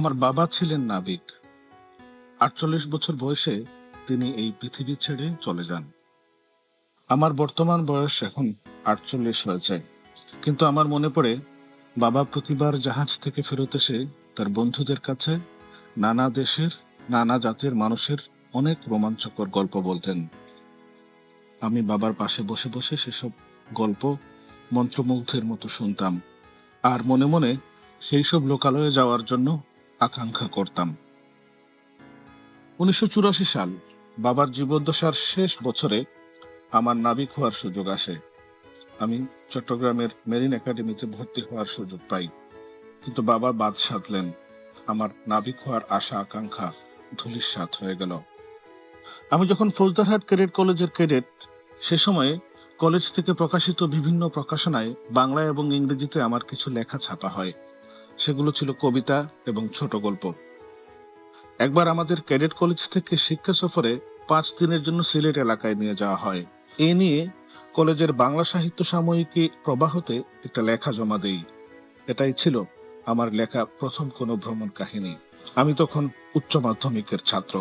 আমার বাবা ছিলেন নাবিক। আটচল্লিশ বছর বয়সে তিনি এই পৃথিবী ছেড়ে চলে যান। আমার বর্তমান বয়স এখন আটচল্লিশ হয়েছে। কিন্তু আমার মনে পড়ে, বাবা প্রতিবার জাহাজ থেকে ফেরত এসে তার বন্ধুদের কাছে নানা দেশের, নানা জাতের মানুষের অনেক রোমাঞ্চকর গল্প বলতেন। আমি বাবার পাশে বসে বসে সেসব গল্প মন্ত্রমুগ্ধের মতো শুনতাম। আর মনে মনে সেই সব লোকালয়ে যাওয়ার জন্য আকাঙ্ক্ষা করতাম। উনিশশো চুরাশি সাল বাবার জীবদ্দশার শেষ বছরে আমার নাবিক হওয়ার সুযোগ আসে। আমি চট্টগ্রামের মেরিন একাডেমিতে ভর্তি হওয়ার সুযোগ পাই। কিন্তু বাবা বাদ সাধলেন আমার নাবিক হওয়ার আশা, আকাঙ্ক্ষা ধুলির ধুলিস্বাত হয়ে গেল। আমি যখন ফৌজদারহাট ক্যাডেট কলেজের ক্যাডেট, সে সময়ে কলেজ থেকে প্রকাশিত বিভিন্ন প্রকাশনায় বাংলা এবং ইংরেজিতে আমার কিছু লেখা ছাপা হয়। সেগুলো ছিল কবিতা এবং ছোট গল্প। একবার আমাদের ক্যাডেট কলেজ থেকে শিক্ষা সফরে পাঁচ দিনের জন্য সিলেট এলাকায় নিয়ে যাওয়া হয়। এ নিয়ে কলেজের বাংলা সাহিত্য সাময়িকী প্রবাহতে একটা লেখা জমা দেই। এটাই ছিল আমার লেখা প্রথম কোনো ভ্রমণ কাহিনী। আমি তখন উচ্চ মাধ্যমিকের ছাত্র।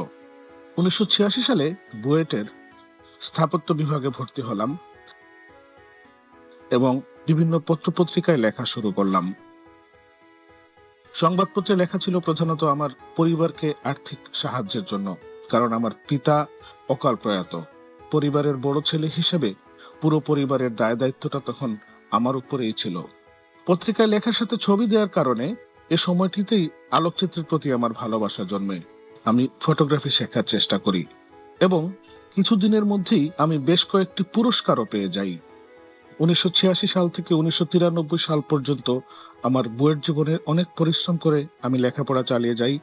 উনিশশো ছিয়াশি সালে বুয়েটের স্থাপত্য বিভাগে ভর্তি হলাম এবং বিভিন্ন পত্রপত্রিকায় লেখা শুরু করলাম। সংবাদপত্রে লেখা ছিল প্রধানত আমার পরিবারকে আর্থিক সাহায্যের জন্য, কারণ আমার পিতা অকাল প্রয়াত। পরিবারের বড় ছেলে হিসেবে পুরো পরিবারের দায় দায়িত্বটা তখন আমার উপরেই ছিল। পত্রিকায় লেখার সাথে ছবি দেওয়ার কারণে এ সময়টিতেই আলোকচিত্রের প্রতি আমার ভালোবাসা জন্মে। আমি ফটোগ্রাফি শেখার চেষ্টা করি এবং কিছুদিনের মধ্যেই আমি বেশ কয়েকটি পুরস্কারও পেয়ে যাই। উনিশশো ছিয়াশি সাল থেকে উনিশশো তিরানব্বই সাল পর্যন্ত আমার বইয়ের জীবনে অনেক পরিশ্রম করে আমি লেখাপড়া চালিয়ে যাই।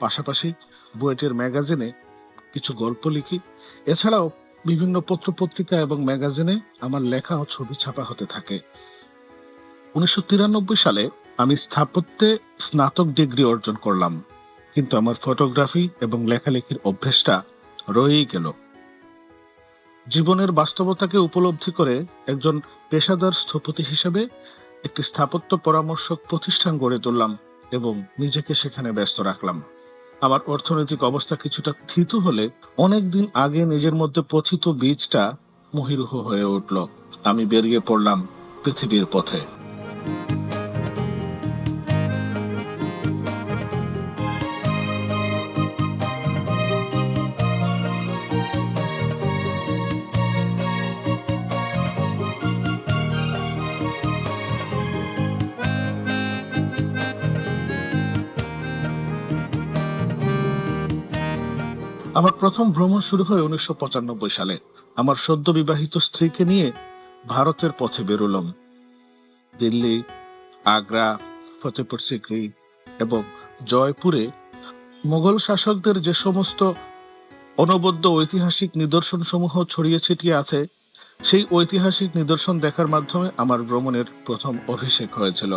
পাশাপাশি বুয়েটের ম্যাগাজিনে কিছু গল্প লিখি। এছাড়াও বিভিন্ন পত্রপত্রিকা এবং ম্যাগাজিনে আমার লেখা ও ছবি ছাপা হতে থাকে। উনিশশো তিরানব্বই সালে আমি স্থাপত্যে স্নাতক ডিগ্রি অর্জন করলাম। কিন্তু আমার ফটোগ্রাফি এবং লেখালেখির অভ্যেসটা রয়েই গেল। জীবনের বাস্তবতাকে উপলব্ধি করে একজন পেশাদার স্থপতি হিসেবে একটি স্থাপত্য পরামর্শক প্রতিষ্ঠান গড়ে তুললাম এবং নিজেকে সেখানে ব্যস্ত রাখলাম। আমার অর্থনৈতিক অবস্থা কিছুটা থিত হলে অনেক দিন আগে নিজের মধ্যে পথিত বীজটা মহিরুহ হয়ে উঠল। আমি বেরিয়ে পড়লাম পৃথিবীর পথে। আমার প্রথম ভ্রমণ শুরু হয় উনিশশো পঁচানব্বই সালে। আমার সদ্য বিবাহিত স্ত্রীকে নিয়ে ভারতের পথে বেরোলাম। দিল্লি, আগ্রা ফতেপুর সিক্রি এবং জয়পুরে মোগল শাসকদের যে সমস্ত অনবদ্য ঐতিহাসিক নিদর্শন সমূহ ছড়িয়ে ছিটিয়ে আছে, সেই ঐতিহাসিক নিদর্শন দেখার মাধ্যমে আমার ভ্রমণের প্রথম অভিষেক হয়েছিল।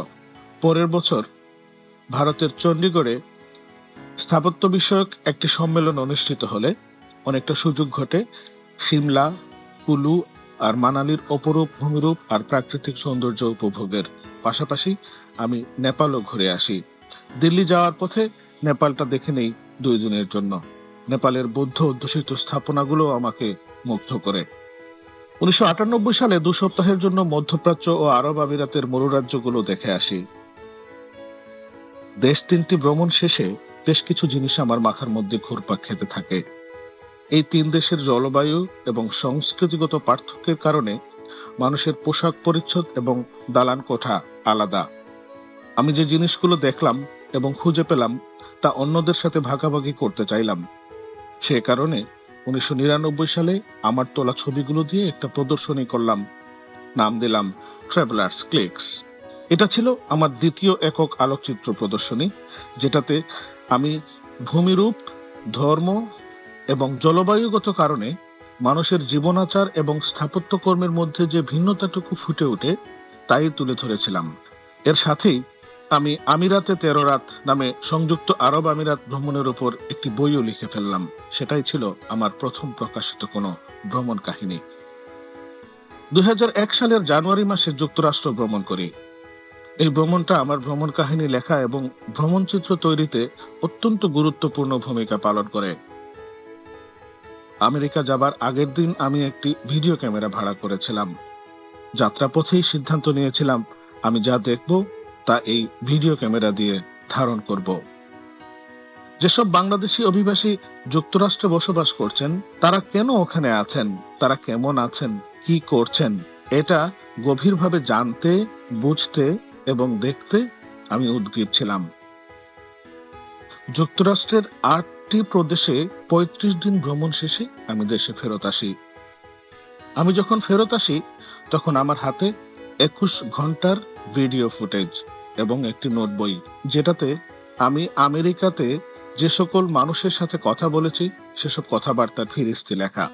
পরের বছর ভারতের চণ্ডীগড়ে স্থাপত্য বিষয়ক একটি সম্মেলন অনুষ্ঠিত হলে অনেকটা সুযোগ ঘটে। সিমলা, কুলু আর মানালির অপরূপ ভূমিরূপ আর প্রাকৃতিক সৌন্দর্য উপভোগের পাশাপাশি আমি নেপালও ঘুরে আসি। দিল্লি যাওয়ার পথে নেপালটা দেখে নেই দুই দিনের জন্য। নেপালের বৌদ্ধ অধ্যুষিত স্থাপনাগুলো আমাকে মুগ্ধ করে। উনিশশো আটানব্বই সালে দু সপ্তাহের জন্য মধ্যপ্রাচ্য ও আরব আমিরাতের মরুরাজ্যগুলো দেখে আসি। দেশ তিনটি ভ্রমণ শেষে বেশ কিছু জিনিস আমার মাথার মধ্যে ঘুরপাক খেতে থাকে। এই তিন দেশের জলবায়ু এবং সংস্কৃতিগত পার্থক্যের কারণে মানুষের পোশাক পরিচ্ছদ এবং দালান কোঠা আলাদা। আমি যে জিনিসগুলো দেখলাম এবং খুঁজে পেলাম, তা অন্যদের সাথে ভাগাভাগি করতে চাইলাম। সে কারণে উনিশশো নিরানব্বই সালে আমার তোলা ছবিগুলো দিয়ে একটা প্রদর্শনী করলাম। নাম দিলাম ট্রাভেলার্স ক্লিক্স এটা ছিল আমার দ্বিতীয় একক আলোকচিত্র প্রদর্শনী, যেটাতে আমি ভূমিরূপ, ধর্ম এবং জলবায়ুগত কারণে মানুষের জীবনাচার এবং স্থাপত্যকর্মের মধ্যে যে ভিন্নতাটুকু ফুটে ওঠে, তাই তুলে ধরেছিলাম। এর সাথেই আমি আমিরাতে তেরো রাত নামে সংযুক্ত আরব আমিরাত ভ্রমণের উপর একটি বইও লিখে ফেললাম। সেটাই ছিল আমার প্রথম প্রকাশিত কোনো ভ্রমণ কাহিনী। দুই হাজার এক সালের জানুয়ারি মাসে যুক্তরাষ্ট্র ভ্রমণ করি। এই ভ্রমণটা আমার ভ্রমণ কাহিনী লেখা এবং ভ্রমণ চিত্র তৈরিতে অত্যন্ত গুরুত্বপূর্ণ ভূমিকা পালন করে। আমেরিকা যাবার আগের দিন আমি একটি ভিডিও ক্যামেরা ভাড়া করেছিলাম। যাত্রাপথেই সিদ্ধান্ত নিয়েছিলাম, আমি যা দেখব তা এই ভিডিও ক্যামেরা দিয়ে ধারণ করব। যেসব বাংলাদেশি অভিবাসী যুক্তরাষ্ট্রে বসবাস করছেন, তারা কেন ওখানে আছেন? তারা কেমন আছেন? কি করছেন? এটা গভীরভাবে জানতে, বুঝতে এবং দেখতে আমি উদ্গ্রীব ছিলাম। যুক্তরাষ্ট্রের আটটি প্রদেশে পঁয়ত্রিশ দিন ভ্রমণ শেষে আমি দেশে ফেরত আসি। আমি যখন ফেরত আসি, তখন আমার হাতে একুশ ঘণ্টার ভিডিও ফুটেজ এবং একটি নোট বই, যেটাতে আমি আমেরিকাতে যে সকল মানুষের সাথে কথা বলেছি, সেসব কথাবার্তার ফিরিস্তি লেখা।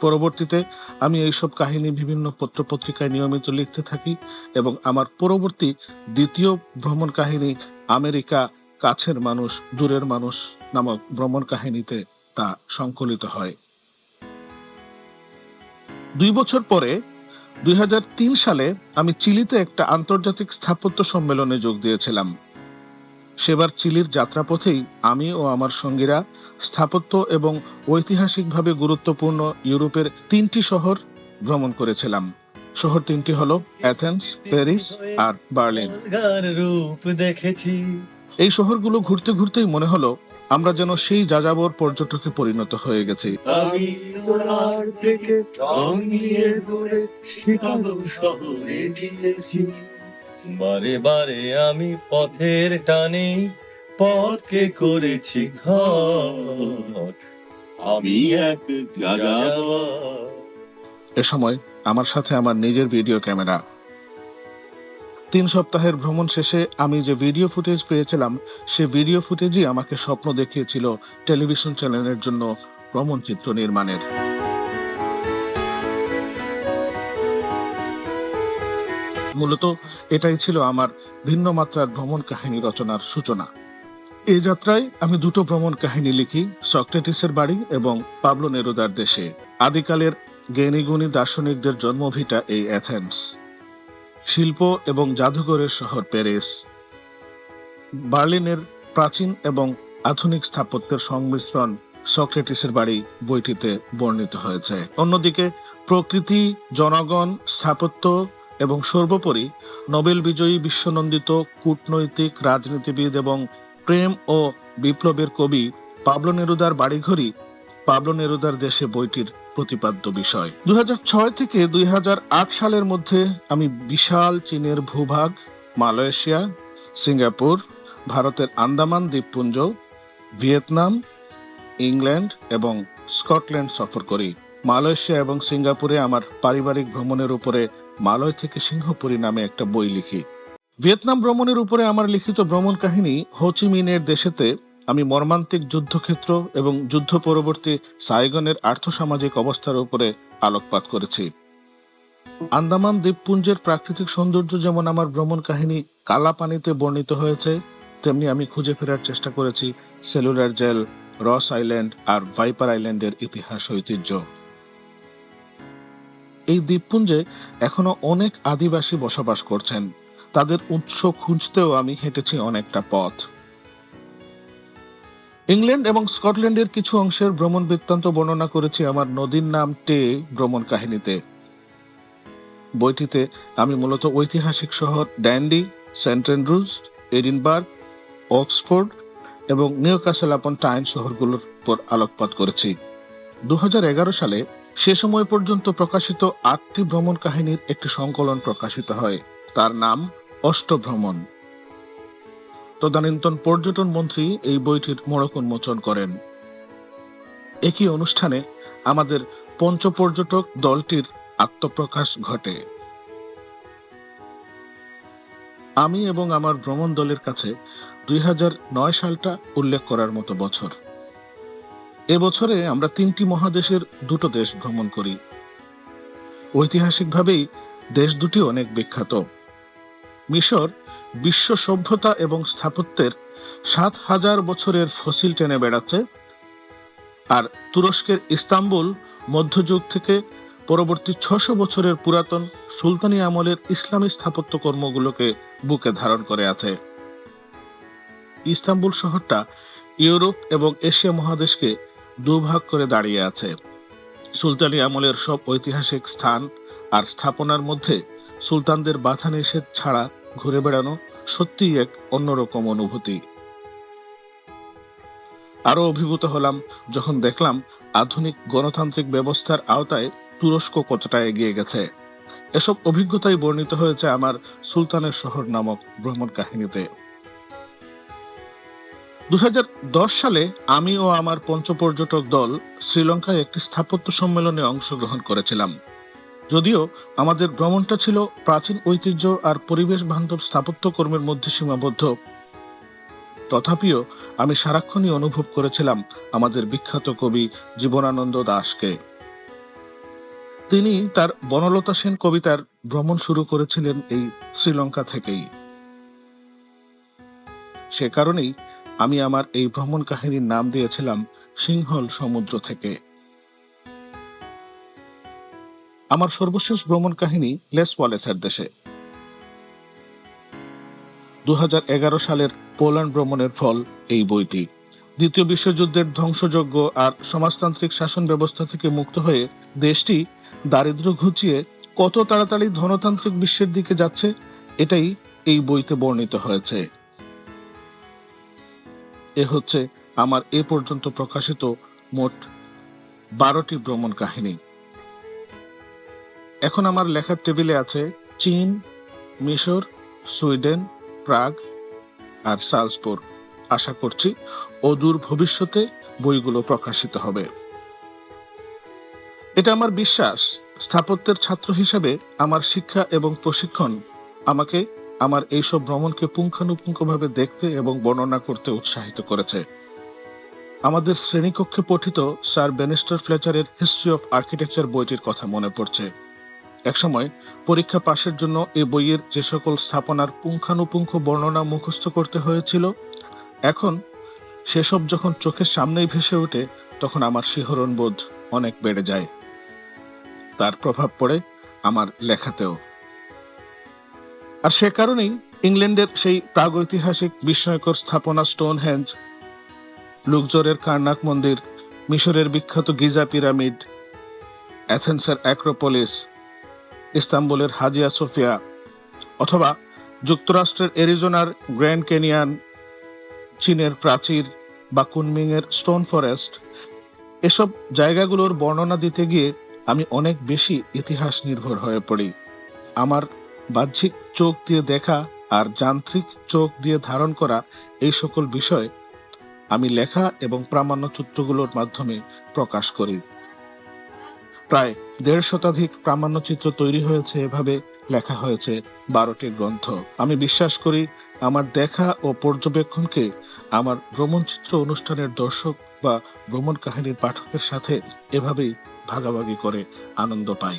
পরবর্তীতে আমি এইসব কাহিনী বিভিন্ন পত্রপত্রিকায় নিয়মিত লিখতে থাকি এবং আমার পরবর্তী দ্বিতীয় ভ্রমণ কাহিনী আমেরিকা কাছের মানুষ, দূরের মানুষ নামক ভ্রমণ কাহিনীতে তা সংকলিত হয়। দুই বছর পরে, দুই হাজার তিন সালে আমি চিলিতে একটা আন্তর্জাতিক স্থাপত্য সম্মেলনে যোগ দিয়েছিলাম। সেবার চিলির যাত্রাপথেই আমি ও আমার সঙ্গীরা স্থাপত্য এবং ঐতিহাসিকভাবে গুরুত্বপূর্ণ ইউরোপের তিনটি শহর ভ্রমণ করেছিলাম। শহর তিনটি হলো অ্যাথেন্স প্যারিস আর বার্লিন। রূপ দেখেছি। এই শহরগুলো ঘুরতে ঘুরতেই মনে হলো আমরা যেন সেই যাযাবর পর্যটকে পরিণত হয়ে গেছি। আমি বারে বারে আমি পথের টানে পথকে করেছি আমি এক এ সময় আমার সাথে আমার নিজের ভিডিও ক্যামেরা। তিন সপ্তাহের ভ্রমণ শেষে আমি যে ভিডিও ফুটেজ পেয়েছিলাম, সে ভিডিও ফুটেজই আমাকে স্বপ্ন দেখিয়েছিল টেলিভিশন চ্যানেলের জন্য ভ্রমণ চিত্র নির্মাণের। মূলত এটাই ছিল আমার ভিন্ন মাত্রার ভ্রমণ কাহিনী রচনার সূচনা। এই যাত্রায় আমি দুটো ভ্রমণ কাহিনী লিখি, সক্রেটিসের বাড়ি এবং পাবলো নেরুদার দেশে। আদিকালের জ্ঞানীগুণী দার্শনিকদের জন্মভিটা এই অ্যাথেন্স। শিল্প এবং জাদুঘরের শহর প্যারিস। বার্লিনের প্রাচীন এবং আধুনিক স্থাপত্যের সংমিশ্রণ সক্রেটিসের বাড়ি বইটিতে বর্ণিত হয়েছে। অন্যদিকে প্রকৃতি, জনগণ, স্থাপত্য এবং সর্বোপরি নোবেল বিজয়ী বিশ্বনন্দিত কূটনৈতিক, রাজনীতিবিদ এবং প্রেম ও বিপ্লবের কবি পাবলো নেরুদার বাড়িঘরই পাবলো নেরুদার দেশে বইটির প্রতিপাদ্য বিষয়। দু হাজার ছয় থেকে দুই হাজার আট সালের মধ্যে আমি বিশাল চীনের ভূভাগ, মালয়েশিয়া, সিঙ্গাপুর, ভারতের আন্দামান দ্বীপপুঞ্জ, ভিয়েতনাম, ইংল্যান্ড এবং স্কটল্যান্ড সফর করি। মালয়েশিয়া এবং সিঙ্গাপুরে আমার পারিবারিক ভ্রমণের উপরে মালয় থেকে সিংহপুরী নামে একটা বই লিখি। ভিয়েতনাম ভ্রমণের উপরে আমার লিখিত ভ্রমণ কাহিনী হোচিমিনের দেশেতে আমি মর্মান্তিক যুদ্ধক্ষেত্র এবং যুদ্ধ পরবর্তী সাইগনের আর্থসামাজিক অবস্থার উপরে আলোকপাত করেছি। আন্দামান দ্বীপপুঞ্জের প্রাকৃতিক সৌন্দর্য যেমন আমার ভ্রমণ কাহিনী কালা পানিতে বর্ণিত হয়েছে, তেমনি আমি খুঁজে ফেরার চেষ্টা করেছি সেলুলার জেল, রস আইল্যান্ড আর ভাইপার আইল্যান্ডের ইতিহাস ঐতিহ্য। এই দ্বীপপুঞ্জে এখনও অনেক আদিবাসী বসবাস করছেন। তাদের উৎস খুঁজতেও আমি হেঁটেছি অনেকটা পথ। ইংল্যান্ড এবং স্কটল্যান্ডের কিছু অংশের ভ্রমণ বৃত্তান্ত বর্ণনা করেছি আমার নদীর নাম টে ভ্রমণ কাহিনীতে। বইটিতে আমি মূলত ঐতিহাসিক শহর Dundee, Saint Andrews, Edinburgh, Oxford এবং নিউ ক্যাসেল আপন টাইন শহরগুলোর উপর আলোকপাত করেছি। দু হাজার এগারো সালে সে সময় পর্যন্ত প্রকাশিত আটটি ভ্রমণ কাহিনীর একটি সংকলন প্রকাশিত হয়। তার নাম অষ্টভ্রমণ। তদানীন্তন পর্যটন মন্ত্রী এই বইটির মোড়ক উন্মোচন করেন। একই অনুষ্ঠানে আমাদের পঞ্চপর্যটক দলটির আত্মপ্রকাশ ঘটে। আমি এবং আমার ভ্রমণ দলের কাছে দুই হাজার নয় সালটা উল্লেখ করার মতো বছর। এবছরে আমরা তিনটি মহাদেশের দুটো দেশ ভ্রমণ করি। ঐতিহাসিকভাবেই দেশ দুটি অনেক বিখ্যাত। মিশর বিশ্ব সভ্যতা এবং স্থাপত্যের সাত হাজার বছরের ফসিল টেনে বেড়াচ্ছে আর তুরস্কের ইস্তাম্বুল মধ্যযুগ থেকে পরবর্তী ছশো বছরের পুরাতন সুলতানি আমলের ইসলামী স্থাপত্য কর্মগুলোকে বুকে ধারণ করে আছে। ইস্তাম্বুল শহরটা ইউরোপ এবং এশিয়া মহাদেশকে দুভাগ করে দাঁড়িয়ে আছে। সুলতানি আমলের সব ঐতিহাসিক স্থান আর স্থাপনার মধ্যে সুলতানদের বাধা নিষেধ ছাড়া ঘুরে বেড়ানো সত্যিই এক অন্যরকম অনুভূতি। আরও অভিভূত হলাম যখন দেখলাম আধুনিক গণতান্ত্রিক ব্যবস্থার আওতায় তুরস্ক কতটা এগিয়ে গেছে। এসব অভিজ্ঞতাই বর্ণিত হয়েছে আমার সুলতানের শহর নামক ভ্রমণ কাহিনীতে দু হাজার দশ সালে আমি ও আমার পঞ্চপর্যটক দল শ্রীলঙ্কায় একটি স্থাপত্য সম্মেলনে অংশগ্রহণ করেছিলাম। যদিও আমাদের ভ্রমণটা ছিল প্রাচীন ঐতিহ্য আর পরিবেশ বান্ধব স্থাপত্য কর্মের মধ্যে সীমাবদ্ধ। তথাপিও আমি সারাক্ষণই অনুভব করেছিলাম আমাদের বিখ্যাত কবি জীবনানন্দ দাশকে তিনি তার বনলতা সেন কবিতার ভ্রমণ শুরু করেছিলেন এই শ্রীলঙ্কা থেকেই। সে কারণেই আমি আমার এই ভ্রমণ কাহিনীর নাম দিয়েছিলাম সিংহল সমুদ্র থেকে। আমার সর্বশেষ ভ্রমণ কাহিনী লেস ওয়ালেসের দেশে। দু হাজার এগারো সালের পোল্যান্ড ভ্রমণের ফল এই বইটি। দ্বিতীয় বিশ্বযুদ্ধের ধ্বংসযজ্ঞ আর সমাজতান্ত্রিক শাসন ব্যবস্থা থেকে মুক্ত হয়ে দেশটি দারিদ্র ঘুচিয়ে কত তাড়াতাড়ি ধনতান্ত্রিক বিশ্বের দিকে যাচ্ছে, এটাই এই বইতে বর্ণিত হয়েছে। এ হচ্ছে আমার এ পর্যন্ত প্রকাশিত মোট বারোটি ভ্রমণ কাহিনী। এখন আমার লেখার টেবিলে আছে চীন, মিশর, সুইডেন, প্রাগ আর সালসপুর। আশা করছি অদূর ভবিষ্যতে বইগুলো প্রকাশিত হবে। এটা আমার বিশ্বাস। স্থাপত্যের ছাত্র হিসেবে আমার শিক্ষা এবং প্রশিক্ষণ আমাকে আমার এইসব ভ্রমণকে পুঙ্খানুপুঙ্খভাবে দেখতে এবং বর্ণনা করতে উৎসাহিত করেছে। আমাদের শ্রেণীকক্ষে পঠিত স্যার বেনিস্টার ফ্লেচারের হিস্ট্রি অফ আর্কিটেকচার বইটির কথা মনে পড়ছে। একসময় পরীক্ষা পাশের জন্য এই বইয়ের যে সকল স্থাপনার পুঙ্খানুপুঙ্খ বর্ণনা মুখস্থ করতে হয়েছিল, এখন সেসব যখন চোখের সামনেই ভেসে ওঠে, তখন আমার শিহরণ বোধ অনেক বেড়ে যায়। তার প্রভাব পড়ে আমার লেখাতেও। আর সে কারণেই ইংল্যান্ডের সেই প্রাগৈতিহাসিক বিস্ময়কর স্থাপনা স্টোন হ্যাঞ্জ লুকজরের কার্নাক মন্দির, মিশরের বিখ্যাত গিজা পিরামিড, অ্যাথেন্সের অ্যাক্রোপলিস, ইস্তাম্বুলের হাজিয়া সোফিয়া, অথবা যুক্তরাষ্ট্রের এরিজোনার গ্র্যান্ড কেনিয়ান চীনের প্রাচীর বা কুনমিংয়ের স্টোন ফরেস্ট। এসব জায়গাগুলোর বর্ণনা দিতে গিয়ে আমি অনেক বেশি ইতিহাস নির্ভর হয়ে পড়ি। আমার বাহ্যিক চোখ দিয়ে দেখা আর যান্ত্রিক চোখ দিয়ে ধারণ করা এই সকল বিষয় আমি লেখা এবং প্রামাণ্য চিত্রগুলোর মাধ্যমে প্রকাশ করি। প্রায় দেড় শতাধিক প্রামাণ্য চিত্র তৈরি হয়েছে, এভাবে লেখা হয়েছে বারোটি গ্রন্থ। আমি বিশ্বাস করি আমার দেখা ও পর্যবেক্ষণকে আমার ভ্রমণচিত্র অনুষ্ঠানের দর্শক বা ভ্রমণ কাহিনীর পাঠকের সাথে এভাবেই ভাগাভাগি করে আনন্দ পাই।